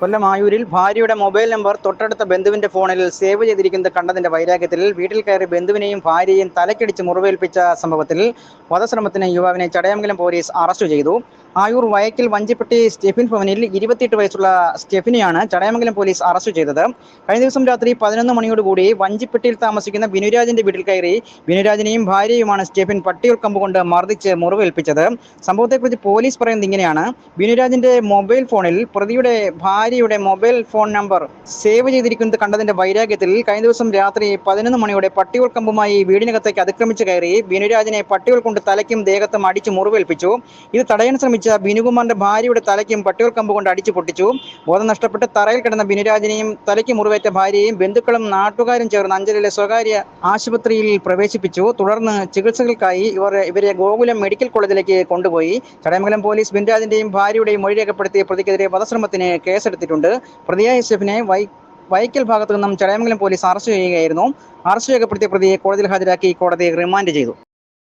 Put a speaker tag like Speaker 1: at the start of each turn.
Speaker 1: കൊല്ലം ആയൂരിൽ ഭാര്യയുടെ mobile number തൊട്ടടുത്ത ബന്ധുവിന്റെ ഫോണിൽ സേവ് ചെയ്തിരിക്കുന്നത് കണ്ടതിന്റെ വൈരാഗ്യത്തിൽ വീട്ടിൽ കയറി ബന്ധുവിനെയും ഭാര്യയെയും തലക്കടിച്ച് മുറിവേൽപ്പിച്ച സംഭവത്തിൽ വധശ്രമത്തിന് യുവാവിനെ ചടയമംഗലം പോലീസ് അറസ്റ്റ് ചെയ്തു. ആയൂർ വയക്കിൽ വഞ്ചിപ്പെട്ടി സ്റ്റെഫിൻ ഭവനിൽ ഇരുപത്തിയെട്ട് വയസ്സുള്ള സ്റ്റെഫിനെയാണ് ചടയമംഗലം പോലീസ് അറസ്റ്റ് ചെയ്തത്. കഴിഞ്ഞ ദിവസം രാത്രി പതിനൊന്ന് മണിയോടുകൂടി വഞ്ചിപ്പെട്ടിയിൽ താമസിക്കുന്ന ബിനുരാജിന്റെ വീട്ടിൽ കയറി ബിനുരാജിനെയും ഭാര്യയുമാണ് സ്റ്റെഫിൻ പട്ടിയൂർ കമ്പ് കൊണ്ട് മർദ്ദിച്ച് മുറിവേൽപ്പിച്ചത്. സംഭവത്തെക്കുറിച്ച് പോലീസ് പറയുന്നത് ഇങ്ങനെയാണ്. ബിനുരാജിന്റെ മൊബൈൽ ഫോണിൽ പ്രതിയുടെ ഭാര്യയുടെ മൊബൈൽ ഫോൺ നമ്പർ സേവ് ചെയ്തിരിക്കുന്നത് കണ്ടതിന്റെ വൈരാഗ്യത്തിൽ കഴിഞ്ഞ ദിവസം രാത്രി പതിനൊന്ന് മണിയോടെ പട്ടിയൂർ കമ്പുമായി വീടിനകത്തേക്ക് അതിക്രമിച്ച് കയറി ബിനുരാജിനെ പട്ടികൾ കൊണ്ട് തലയ്ക്കും ദേഹത്തും അടിച്ച് മുറിവേൽപ്പിച്ചു. ഇത് തടയാൻ ശ്രമിച്ച ബിനുകുമാറിന്റെ ഭാര്യയുടെ തലയ്ക്കും പട്ടികൾ കമ്പ് കൊണ്ട് അടിച്ചു പൊട്ടിച്ചു. ബോധം നഷ്ടപ്പെട്ട് തറയിൽ കിടന്ന ബിനുരാജിനെയും തലയ്ക്ക് മുറിവേറ്റ ഭാര്യയെയും ബന്ധുക്കളും നാട്ടുകാരും ചേർന്ന് അഞ്ചലിലെ സ്വകാര്യ ആശുപത്രിയിൽ പ്രവേശിപ്പിച്ചു. തുടർന്ന് ചികിത്സകൾക്കായി ഇവർ ഇവരെ ഗോകുലം മെഡിക്കൽ കോളേജിലേക്ക് കൊണ്ടുപോയി. ചടയമംഗലം പോലീസ് ബിൻരാജിന്റെയും ഭാര്യയുടെയും മൊഴി രേഖപ്പെടുത്തിയ പ്രതിക്കെതിരെ വധശ്രമത്തിന് കേസെടുത്തിട്ടുണ്ട്. പ്രതിയായ ഷെഫിനെ വൈ വൈക്കൽ ഭാഗത്തു നിന്നും ചടയമംഗലം പോലീസ് അറസ്റ്റ് ചെയ്യുകയായിരുന്നു. അറസ്റ്റ് രേഖപ്പെടുത്തിയ പ്രതിയെ കോടതിയിൽ ഹാജരാക്കി കോടതി റിമാൻഡ് ചെയ്തു.